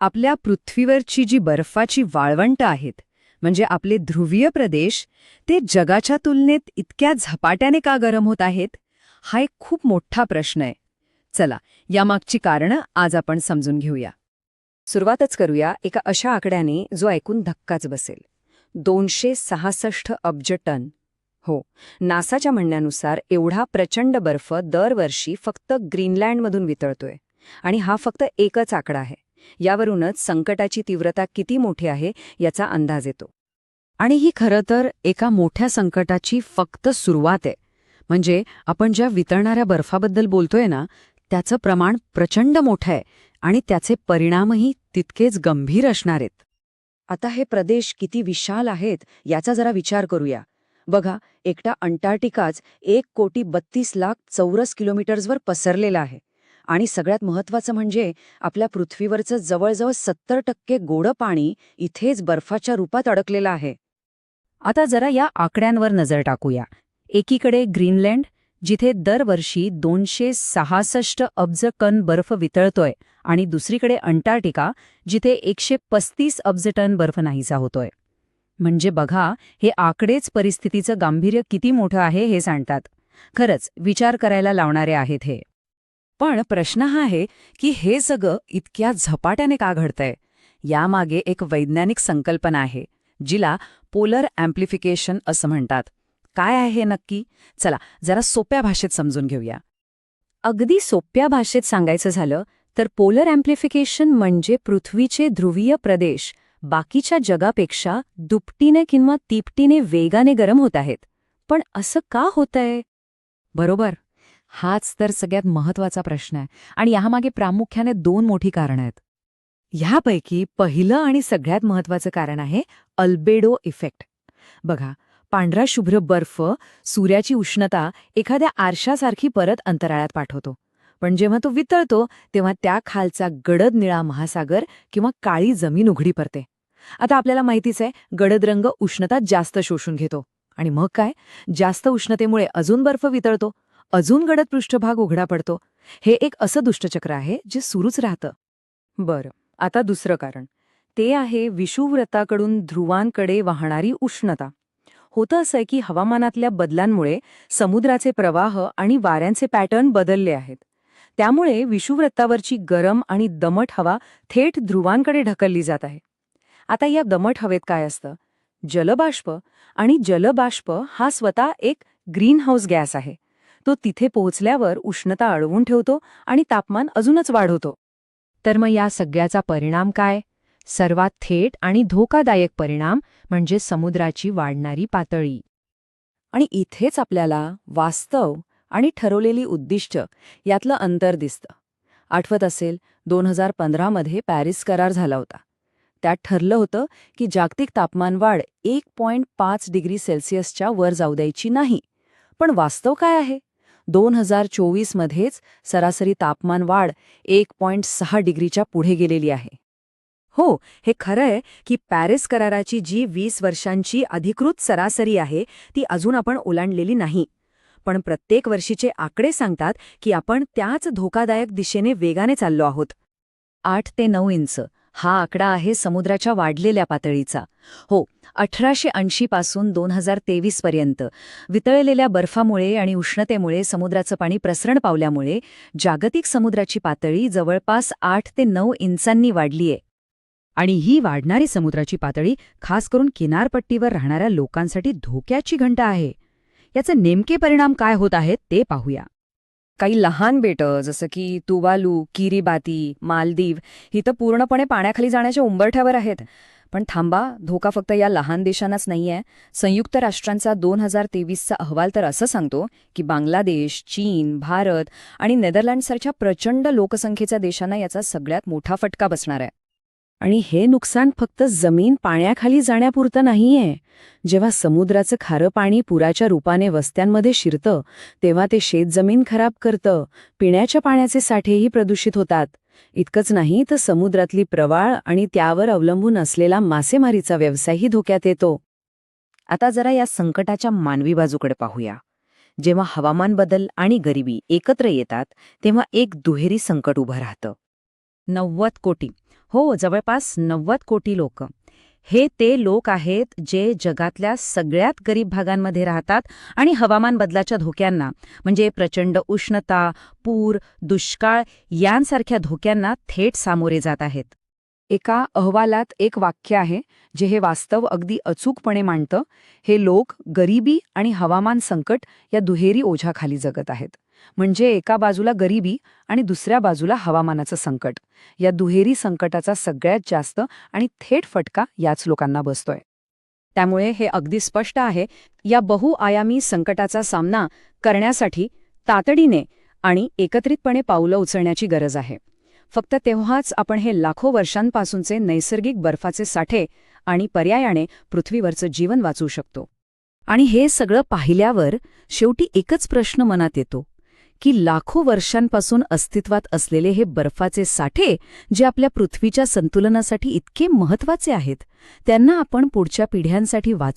आपल्या पृथ्वीवरची जी बर्फाची वाळवंट आहेत म्हणजे आपले ध्रुवीय प्रदेश ते जगाच्या तुलनेत इतक्या झपाट्याने का गरम होत आहेत? हा एक खूप मोठा प्रश्न आहे. चला यामागची कारणं आज आपण समजून घेऊया. सुरुवातच करूया एका अशा आकड्याने जो ऐकून धक्काच बसेल. दोनशे सहासष्ट अब्ज टन. हो नासाच्या म्हणण्यानुसार एवढा प्रचंड बर्फ दरवर्षी फक्त ग्रीनलँडमधून वितळतोय. आणि हा फक्त एकच आकडा आहे. यावरूनच संकटाची तीव्रता किती मोठी आहे याचा अंदाज येतो. आणि ही खरं तर एका मोठ्या संकटाची फक्त सुरुवात आहे. म्हणजे आपण ज्या वितळणाऱ्या बर्फाबद्दल बोलतोय ना त्याचं प्रमाण प्रचंड मोठं आहे आणि त्याचे परिणामही तितकेच गंभीर असणार आहेत. आता हे प्रदेश किती विशाल आहेत याचा जरा विचार करूया. बघा एकटा अंटार्क्टिकाच एक कोटी बत्तीस लाख चौरस किलोमीटर्सवर पसरलेला आहे. आणि सगळ्यात महत्वाचं म्हणजे आपल्या पृथ्वीवरचं जवळजवळ सत्तर टक्के गोडं पाणी इथेच बर्फाच्या रूपात अडकलेलं आहे. आता जरा या आकड्यांवर नजर टाकूया. एकीकडे ग्रीनलँड जिथे दरवर्षी दोनशे सहासष्ट अब्ज टन बर्फ वितळतोय आणि दुसरीकडे अंटार्क्टिका जिथे एकशे पस्तीस अब्ज टन बर्फ नाहीसा होतोय. म्हणजे बघा हे आकडेच परिस्थितीचं गांभीर्य किती मोठं आहे हे सांगतात. खरंच विचार करायला लावणारे आहेत हे. पण प्रश्न हा आहे की हे सगळं इतक्या झपाट्याने का घडतंय? यामागे एक वैज्ञानिक संकल्पना आहे जिला पोलर अँप्लिफिकेशन असं म्हणतात. काय आहे हे नक्की? चला जरा सोप्या भाषेत समजून घेऊया. अगदी सोप्या भाषेत सांगायचं झालं तर पोलर अँप्लिफिकेशन म्हणजे पृथ्वीचे ध्रुवीय प्रदेश बाकीच्या जगापेक्षा दुपटीने किंवा तिपटीने वेगाने गरम होत आहेत. पण असं का होतंय? बरोबर. हाच तर सगळ्यात महत्त्वाचा प्रश्न आहे. आणि यामागे प्रामुख्याने दोन मोठी कारणं आहेत. ह्यापैकी पहिलं आणि सगळ्यात महत्वाचं कारण आहे अल्बेडो इफेक्ट. बघा पांढरा शुभ्र बर्फ सूर्याची उष्णता एखाद्या आरशासारखी परत अंतराळात पाठवतो. पण जेव्हा तो वितळतो तेव्हा त्या खालचा गडद निळा महासागर किंवा काळी जमीन उघडी पडते. आता आपल्याला माहितीच आहे गडद रंग उष्णता जास्त शोषून घेतो. आणि मग काय? जास्त उष्णतेमुळे अजून बर्फ वितळतो. अजून गडद पृष्ठभाग उघडा पडतो. हे एक असं दुष्टचक्र आहे जे सुरूच राहतं. बरं आता दुसरं कारण. ते आहे विषुव्रताकडून ध्रुवांकडे वाहणारी उष्णता. होतं असं की हवामानातल्या बदलांमुळे समुद्राचे प्रवाह आणि वाऱ्यांचे पॅटर्न बदलले आहेत. त्यामुळे विषुव्रतावरची गरम आणि दमट हवा थेट ध्रुवांकडे ढकलली जात आहे. आता या दमट हवेत काय असतं? जलबाष्प आणि जलबाष्प हा स्वतः एक ग्रीनहाऊस गॅस आहे. तो तिथे पोहोचल्यावर उष्णता अडवून ठेवतो आणि तापमान अजूनच वाढवतो. तर मग या सगळ्याचा परिणाम काय? सर्वात थेट आणि धोकादायक परिणाम म्हणजे समुद्राची वाढणारी पातळी. आणि इथेच आपल्याला वास्तव आणि ठरवलेली उद्दिष्ट यातलं अंतर दिसतं. आठवत असेल दोन हजार पंधरामध्ये पॅरिस करार झाला होता. त्यात ठरलं होतं की जागतिक तापमानवाढ एक पॉइंट पाच डिग्री सेल्सिअसच्या वर जाऊ द्यायची नाही. पण वास्तव काय आहे? दोन हजार चोवीसमध्येच सरासरी तापमानवाढ एक पॉइंट सहा डिग्रीच्या पुढे गेलेली आहे. हो हे खरं आहे की पॅरिस कराराची जी वीस वर्षांची अधिकृत सरासरी आहे ती अजून आपण ओलांडलेली नाही. पण प्रत्येक वर्षीचे आकडे सांगतात की आपण त्याच धोकादायक दिशेने वेगाने चाललो आहोत. आठ ते नऊ इंच. हा आकडा आहे समुद्राच्या वाढलेल्या पातळीचा. हो अठराशे ऐंशी पासून दोन हजार तेवीस पर्यंत. वितळलेल्या बर्फामुळे आणि उष्णतेमुळे समुद्राचं पाणी प्रसरण पावल्यामुळे जागतिक समुद्राची पातळी जवळपास आठ ते नऊ इंचांनी वाढलीय. आणि ही वाढणारी समुद्राची पातळी खास करून किनारपट्टीवर राहणाऱ्या लोकांसाठी धोक्याची घंटा आहे. याचे नेमके परिणाम काय होत आहेत ते पाहूया. काही लहान बेटं जसं की तुवालू किरीबाती मालदीव ही तर पूर्णपणे पाण्याखाली जाण्याच्या उंबरठ्यावर आहेत. पण थांबा धोका फक्त या लहान देशांनाच नाहीये. संयुक्त राष्ट्रांचा दोन हजार तेवीसचा अहवाल तर असं सांगतो की बांगलादेश चीन भारत आणि नेदरलँडसारख्या प्रचंड लोकसंख्येच्या देशांना याचा सगळ्यात मोठा फटका बसणार आहे. आणि हे नुकसान फक्त जमीन पाण्याखाली जाण्यापुरतं नाहीये. जेव्हा समुद्राचं खारं पाणी पुराच्या रूपाने वस्त्यांमध्ये शिरतं तेव्हा ते शेतजमीन खराब करतं पिण्याच्या पाण्याचे साठेही प्रदूषित होतात. इतकंच नाही तर समुद्रातली प्रवाळ आणि त्यावर अवलंबून असलेला मासेमारीचा व्यवसायही धोक्यात येतो. आता जरा या संकटाच्या मानवी बाजूकडे पाहूया. जेव्हा हवामान बदल आणि गरिबी एकत्र येतात तेव्हा एक दुहेरी संकट उभं राहतं. नव्वद कोटी. हो जवळपास नव्वद कोटी लोक. हे ते लोक आहेत जे जगातल्या सगळ्यात गरीब भागांमध्ये राहतात आणि हवामान बदलाच्या धोक्यांना म्हणजे प्रचंड उष्णता पूर दुष्काळ यांसारख्या धोक्यांना थेट सामोरे जात आहेत. एका अहवालात एक वाक्य आहे जे हे वास्तव अगदी अचूकपणे मांडतं हे लोक गरिबी आणि हवामान संकट या दुहेरी ओझ्याखाली जगत आहेत. म्हणजे एका बाजूला गरिबी आणि दुसऱ्या बाजूला हवामानाचं संकट. या दुहेरी संकटाचा सगळ्यात जास्त आणि थेट फटका याच लोकांना बसतोय. त्यामुळे हे अगदी स्पष्ट आहे या बहुआयामी संकटाचा सामना करण्यासाठी तातडीने आणि एकत्रितपणे पावलं उचलण्याची गरज आहे. फक्त तेव्हाच आपण हे लाखो वर्षांपासूनचे नैसर्गिक बर्फाचे साठे आणि पर्यायाने पृथ्वीवरचं जीवन वाचू शकतो. आणि हे सगळं पाहिल्यावर शेवटी एकच प्रश्न मनात येतो. की लाखो वर्षांपासून अस्तित्वात असलेले हे बर्फाचे साठे जे आपल्या पृथ्वीच्या संतुलनासाठी इतके महत्त्वाचे आहेत त्यांना आपण पुढच्या पिढ्यांसाठी वाच